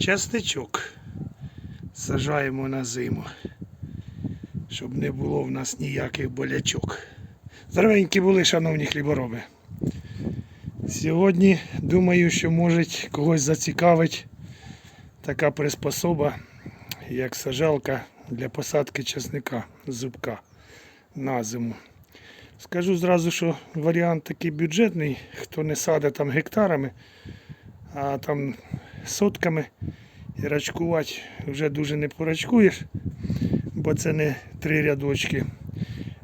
Чесничок сажаємо на зиму, щоб не було в нас ніяких болячок. Здоровенькі були, шановні хлібороби. Сьогодні думаю, що може когось зацікавить така приспособа, як сажалка для посадки чесника зубка на зиму. Скажу зразу, що варіант такий бюджетний, хто не садить там гектарами, а там сотками і рачкувати вже дуже не порачкуєш, бо це не три рядочки.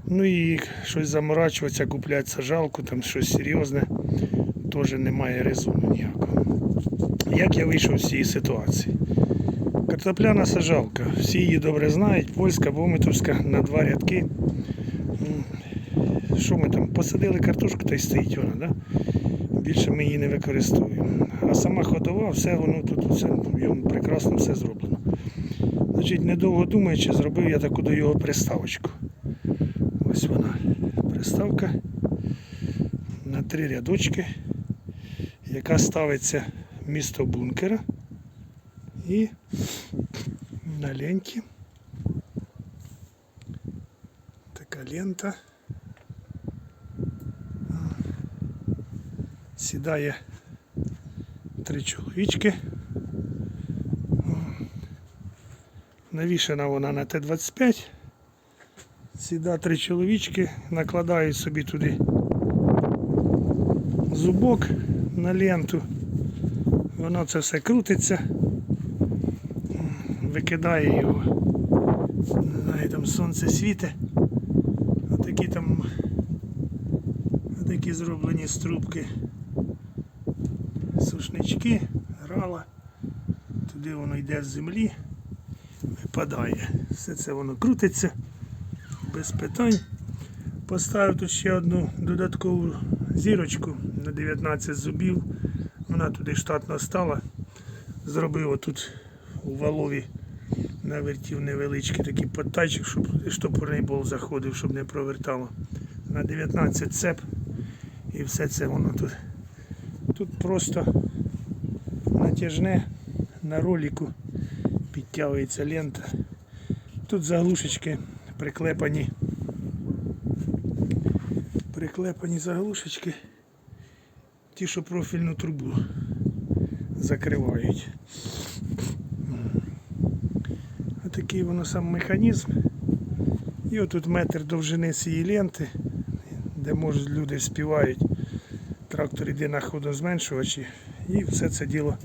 Ну і щось заморачуватися, купляти сажалку, там щось серйозне, теж немає резону ніякого. Як я вийшов з цієї ситуації? Картопляна сажалка, всі її добре знають, польська, бометовська на два рядки. Що ми там? Посадили картошку та й стоїть вона, да? більше ми її не використовуємо. Сама ходова, все воно тут все, йому прекрасно все зроблено. Значить, недовго думаючи, зробив я таку до його приставочку. Ось вона. Приставка на три рядочки, яка ставиться місто бункера і на ленті. Така лента. Сідає три чоловічки. Навішана вона на Т-25. Сіда три чоловічки, накладають собі туди зубок на ленту. Воно це все крутиться, викидає його. Не знаю, там сонце світе. Отакі там отакі зроблені струбки. Сушнички, грала. Туди воно йде з землі, випадає. Все це воно крутиться без питань. Поставив тут ще одну додаткову зірочку на 19 зубів. Вона туди штатно стала. Зробив отут у валові навертів невеличкий такий подтайчик, щоб штопорний бол заходив, щоб не провертало. На 19 цеп і все це воно тут. Тут просто натяжне на ролику підтягується лента. Тут заглушечки приклепані. Приклепані заглушечки. Ті, що профільну трубу закривають. Отакий воно сам механізм. І отут метр довжини цієї ленти, де можуть люди співають. Трактор йде на ходозменшувачі і все це діло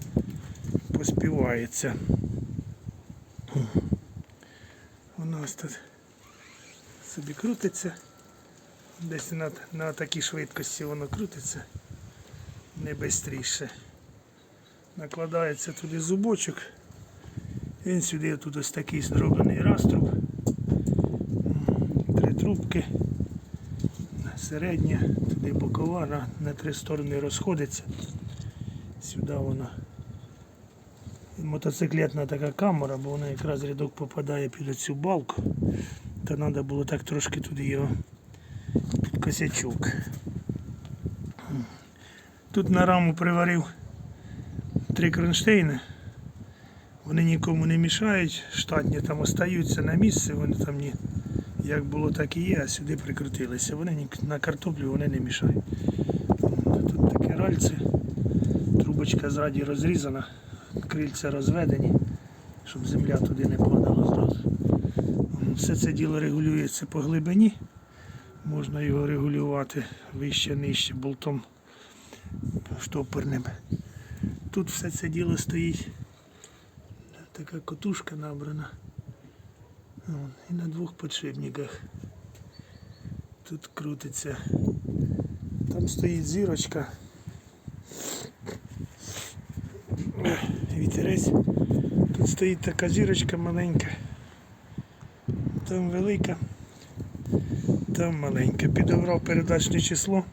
поспівається. Воно ось тут собі крутиться. Десь на, на такій швидкості воно крутиться не швидше. Накладається туди зубочок. Він сюди тут ось такий зроблений раструб. Три трубки. Середня, туди бокова, на, на три сторони розходиться. Сюди вона. Мотоциклетна така камера, бо вона якраз рядок попадає під цю балку. То треба було так трошки туди його косячок. Тут на раму приварив три кронштейни. Вони нікому не мішають, штатні там остаються на місці, вони там ні, як було, так і є, а сюди прикрутилися. Вони на картоплю вони не мішають. Тут таке ральце, трубочка ззаді розрізана, крильця розведені, щоб земля туди не падала зразу. Все це діло регулюється по глибині. Можна його регулювати вище, нижче болтом штопорним. Тут все це діло стоїть. Така котушка набрана. І на двох підшипниках. Тут крутиться. Там стоїть зірочка. Вітерець. Тут стоїть така зірочка маленька. Там велика. Там маленька. Підобрав передачне число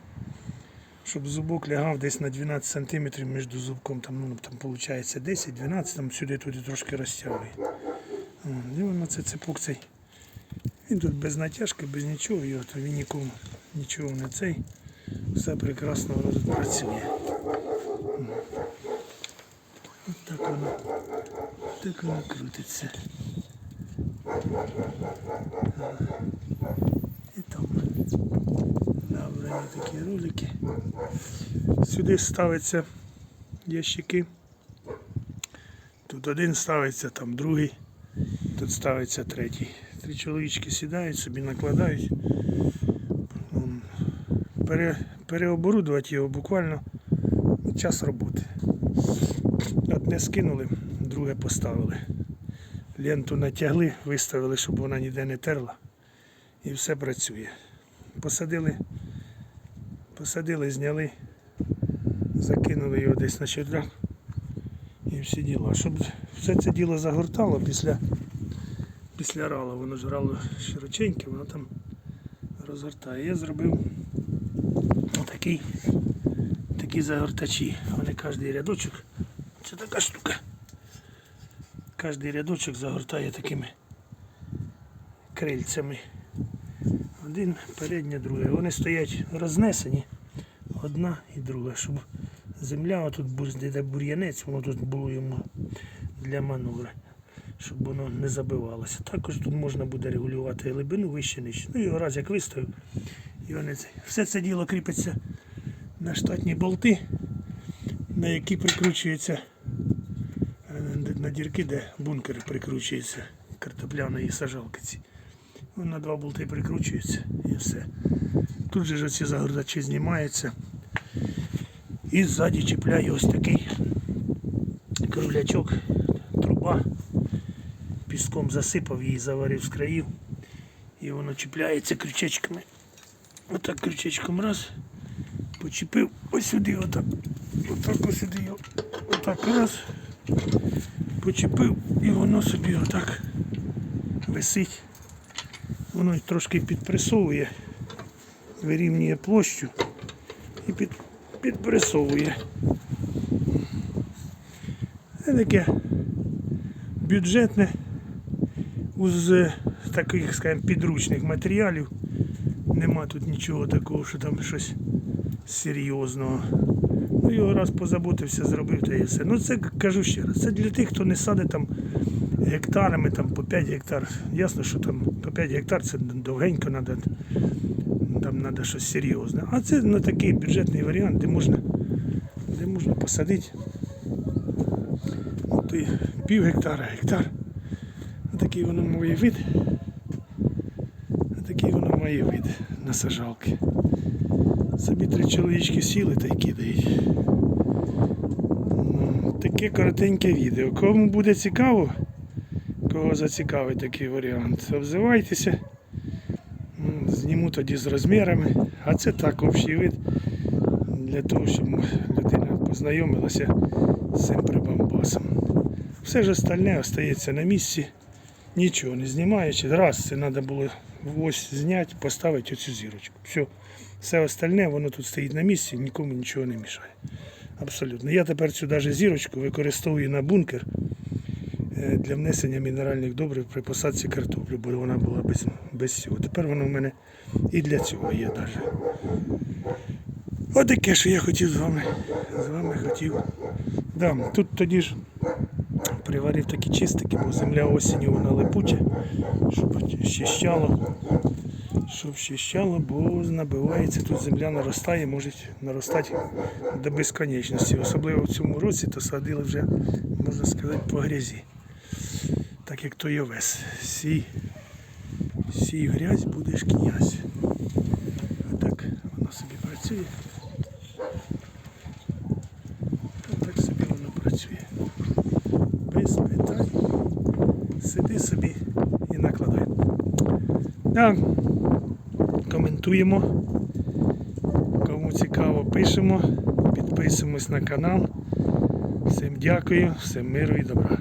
щоб зубок лягав десь на 12 см між зубком, там, ну, там виходить 10-12, там сюди туди трошки розтягує. О, І це цепок цей. Він тут без натяжки, без нічого, його, то він нікому нічого не цей. Все прекрасно працює. От так воно. Так воно крутиться. І там набрані такі ролики. Сюди ставиться ящики. Тут один ставиться, там другий, тут ставиться третій. Три чоловічки сідають, собі накладають. Пере, переоборудувати його буквально час роботи. Одне скинули, друге поставили. Ленту натягли, виставили, щоб вона ніде не терла. І все працює. Посадили, посадили, зняли, закинули його десь на чердак і всі діла. Щоб все це діло загортало після, після рала, воно ж рало широченьке, воно там розгортає. Я зробив отакий, такі загортачі. Вони кожний рядочок. Це така штука. Кожний рядочок загортає такими крильцями. Один, переднє, друге. Вони стоять рознесені, одна і друга, щоб земля, отут де бур'янець, воно тут було йому для манури, щоб воно не забивалося. Також тут можна буде регулювати глибину вище нижче. Ну його раз як виставив, і вони це. Все це діло кріпиться на штатні болти, на які прикручується е, на дірки, де бункер прикручується картопляної сажалки. ці. На два болти прикручується і все. Тут же ж оці загордачі знімаються. І ззаді чіпляє ось такий крулячок, труба. Піском засипав її, заварив з країв. І воно чіпляється крючечками. Отак крючечком раз. Почепив ось сюди, отак. Отак ось. Отак раз. Почепив і воно собі отак висить. Воно трошки підпресовує, вирівнює площу і під, підпресовує. Це таке бюджетне з таких, скажімо, підручних матеріалів. Нема тут нічого такого, що там щось серйозного. Ну, його раз позаботився, зробив та і все. Ну це кажу ще раз, це для тих, хто не садить там гектарами, там по 5 гектар. Ясно, що там по 5 гектар це довгенько треба, там треба щось серйозне. А це ну, такий бюджетний варіант, де можна, де можна посадити ну, й пів гектара, гектар. Такий воно має вид. Такий воно має вид на сажалки. Собі три чоловічки сіли та й кидають. Таке коротеньке відео. Кому буде цікаво, кого зацікавить такий варіант, обзивайтеся. Зніму тоді з розмірами. А це так общий вид для того, щоб людина познайомилася з цим прибамбасом. Все ж остальне остається на місці, нічого не знімаючи. Раз це треба було ось зняти, поставити оцю зірочку. Все. Все остальне воно тут стоїть на місці, нікому нічого не мішає. Абсолютно. Я тепер цю даже зірочку використовую на бункер е, для внесення мінеральних добрив при посадці картоплі, бо вона була без, без цього. Тепер воно в мене і для цього є навіть. Отаке, що я хотів з вами, з вами хотів. Да, тут тоді ж приварив такі чистики, бо земля осінню вона липуча, щоб щищало. Щоб щищало, бо набивається, тут земля наростає, може наростати до безконечності. Особливо в цьому році то садили вже, можна сказати, по грязі. Так як той овес. Сій, сій грязь, будеш князь. Отак воно собі працює. Так собі воно працює. Без питань. Сиди собі і накладай. Да. Коментуємо. Кому цікаво, пишемо, підписуємось на канал. Всім дякую, всім миру і добра.